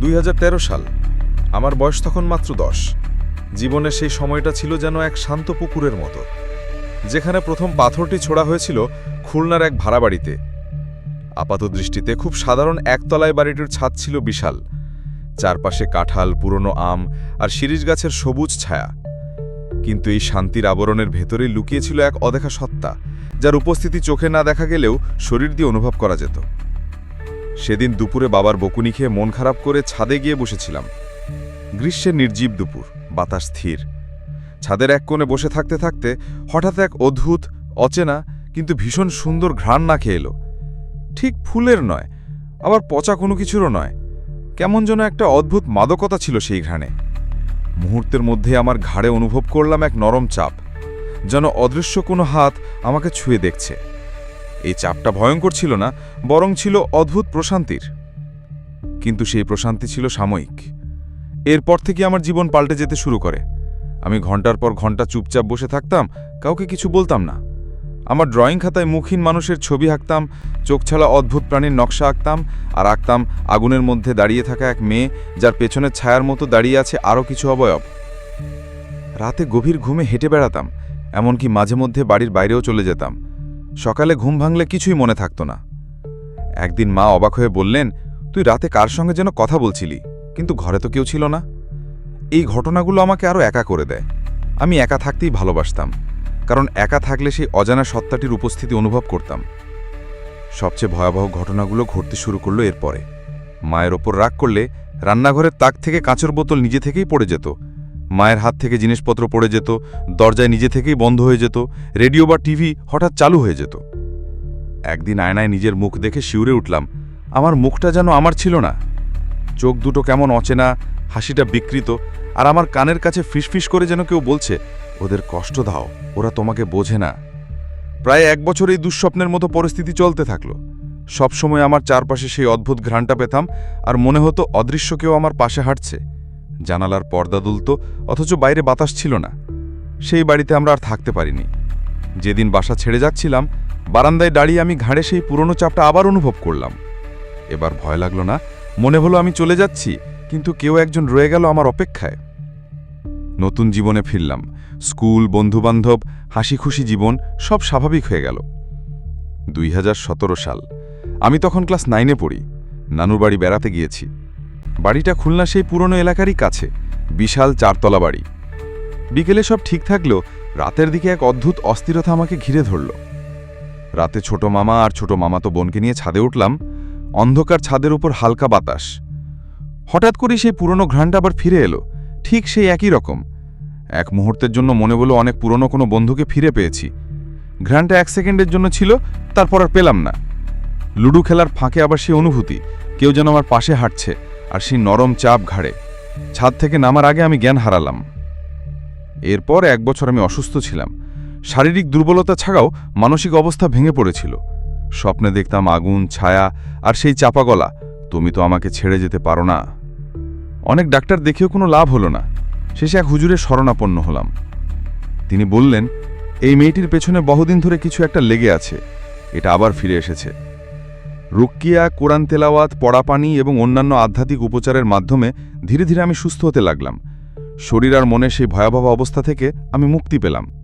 দুই হাজার তেরো সাল। আমার বয়স তখন মাত্র দশ। জীবনের সেই সময়টা ছিল যেন এক শান্ত পুকুরের মতো। যেখানে প্রথম পাথরটি ছোড়া হয়েছিল খুলনার এক ভাড়া বাড়িতে আপাত দৃষ্টিতে খুব সাধারণ একতলায় বাড়িটির ছাদ ছিল বিশাল। চারপাশে কাঁঠাল, পুরনো আম আর শিরিষ গাছের সবুজ ছায়া। কিন্তু এই শান্তির আবরণের ভেতরে লুকিয়েছিল এক অদেখা সত্তা, যার উপস্থিতি চোখে না দেখা গেলেও শরীর দিয়ে অনুভব করা যেত। সেদিন দুপুরে বাবার বকুনি খেয়ে মন খারাপ করে ছাদে গিয়ে বসেছিলাম। গ্রীষ্মের নির্জীব দুপুর, বাতাস স্থির। ছাদের এক কোণে বসে থাকতে থাকতে হঠাৎ এক অদ্ভুত, অচেনা, কিন্তু ভীষণ সুন্দর ঘ্রাণ না খেয়ে এলো। ঠিক ফুলের নয়, আবার পচা কোনো কিছুরও নয়। কেমন যেন একটা অদ্ভুত মাদকতা ছিল সেই ঘ্রাণে। মুহূর্তের মধ্যে আমার ঘাড়ে অনুভব করলাম এক নরম চাপ, যেন অদৃশ্য কোনো হাত আমাকে ছুঁয়ে দেখছে। এই চাপটা ভয়ঙ্কর ছিল না, বরং ছিল অদ্ভুত প্রশান্তির। কিন্তু সেই প্রশান্তি ছিল সাময়িক। এরপর থেকে আমার জীবন পাল্টে যেতে শুরু করে। আমি ঘণ্টার পর ঘণ্টা চুপচাপ বসে থাকতাম, কাউকে কিছু বলতাম না। আমার ড্রয়িং খাতায় মুখহীন মানুষের ছবি আঁকতাম, চোখ ছাড়া অদ্ভুত প্রাণীর নকশা আঁকতাম, আর আঁকতাম আগুনের মধ্যে দাঁড়িয়ে থাকা এক মেয়ে, যার পেছনের ছায়ার মতো দাঁড়িয়ে আছে আরও কিছু অবয়ব। রাতে গভীর ঘুমে হেঁটে বেড়াতাম, এমনকি মাঝে মধ্যে বাড়ির বাইরেও চলে যেতাম। সকালে ঘুম ভাঙলে কিছুই মনে থাকতো না। একদিন মা অবাক হয়ে বললেন, তুই রাতে কার সঙ্গে যেন কথা বলছিলি? কিন্তু ঘরে তো কেউ ছিল না। এই ঘটনাগুলো আমাকে আরও একা করে দেয়। আমি একা থাকতেই ভালোবাসতাম, কারণ একা থাকলে সেই অজানা সত্তাটির উপস্থিতি অনুভব করতাম। সবচেয়ে ভয়াবহ ঘটনাগুলো ঘটতে শুরু করল এরপরে। মায়ের ওপর রাগ করলে রান্নাঘরের তাক থেকে কাঁচের বোতল নিজে থেকেই পড়ে যেত মায়ের হাত থেকে জিনিসপত্র পড়ে যেত, দরজায় নিজে থেকেই বন্ধ হয়ে যেত, রেডিও বা টিভি হঠাৎ চালু হয়ে যেত। একদিন আয়নায় নিজের মুখ দেখে শিউরে উঠলাম, আমার মুখটা যেন আমার ছিল না। চোখ দুটো কেমন অচেনা, হাসিটা বিকৃত, আর আমার কানের কাছে ফিসফিস করে যেন কেউ বলছে, ওদের কষ্ট দাও, ওরা তোমাকে বোঝে না। প্রায় এক বছর এই দুঃস্বপ্নের মতো পরিস্থিতি চলতে থাকল। সবসময় আমার চারপাশে সেই অদ্ভুত ঘ্রাণটা পেতাম, আর মনে হতো অদৃশ্য কেউ আমার পাশে হাঁটছে। জানালার পর্দা দুলত, অথচ বাইরে বাতাস ছিল না। সেই বাড়িতে আমরা আর থাকতে পারিনি। যেদিন বাসা ছেড়ে যাচ্ছিলাম, বারান্দায় দাঁড়িয়ে আমি ঘাড়ে সেই পুরনো চাপটা আবার অনুভব করলাম। এবার ভয় লাগল না, মনে হলো আমি চলে যাচ্ছি, কিন্তু কেউ একজন রয়ে গেল আমার অপেক্ষায়। নতুন জীবনে ফিরলাম। স্কুল, বন্ধুবান্ধব হাসি খুশি জীবন, সব স্বাভাবিক হয়ে গেল। দুই হাজার সতেরো সাল। আমি তখন ক্লাস নাইনে পড়ি। নানুর বাড়ি বেড়াতে গিয়েছি। বাড়িটা খুলনা সেই পুরনো এলাকারই কাছে, বিশাল চারতলা বাড়ি। বিকেলে সব ঠিক থাকলেও রাতের দিকে এক অদ্ভুত অস্থিরতা আমাকে ঘিরে ধরল। রাতে ছোট মামা আর ছোট মামা তো বোনকে নিয়ে ছাদে উঠলাম, অন্ধকার ছাদের উপর হালকা বাতাস। হঠাৎ করে সেই পুরনো ঘ্রাণটা আবার ফিরে এলো, ঠিক সেই একই রকম। এক মুহূর্তের জন্য মনে হলো অনেক পুরনো কোনো বন্ধুকে ফিরে পেয়েছি। ঘ্রাণটা এক সেকেন্ডের জন্য ছিল, তারপর আর পেলাম না। লুডু খেলার ফাঁকে আবার সেই অনুভূতি, কেউ যেন আমার পাশে হাঁটছে। আর সেই নরম চাপ ঘাড়ে। ছাদ থেকে নামার আগে আমি জ্ঞান হারালাম। এরপর এক বছর আমি অসুস্থ ছিলাম। শারীরিক দুর্বলতা ছাড়াও মানসিক অবস্থা ভেঙে পড়েছিল। স্বপ্নে দেখতাম আগুন, ছায়া আর সেই চাপা গলা। তুমি তো আমাকে ছেড়ে যেতে পারো না। অনেক ডাক্তার দেখেও কোনো লাভ হলো না। শেষে এক হুজুরে শরণাপন্ন হলাম। তিনি বললেন, এই মেয়েটির পেছনে বহুদিন ধরে কিছু একটা লেগে আছে। এটা আবার ফিরে এসেছে। রুক্কিয়া কোরআন তেলাওয়াত, পড়াপানি এবং অন্যান্য আধ্যাত্মিক উপচারের মাধ্যমে ধীরে ধীরে আমি সুস্থ হতে লাগলাম। শরীর আর মনে সেই ভয়াবহ অবস্থা থেকে আমি মুক্তি পেলাম।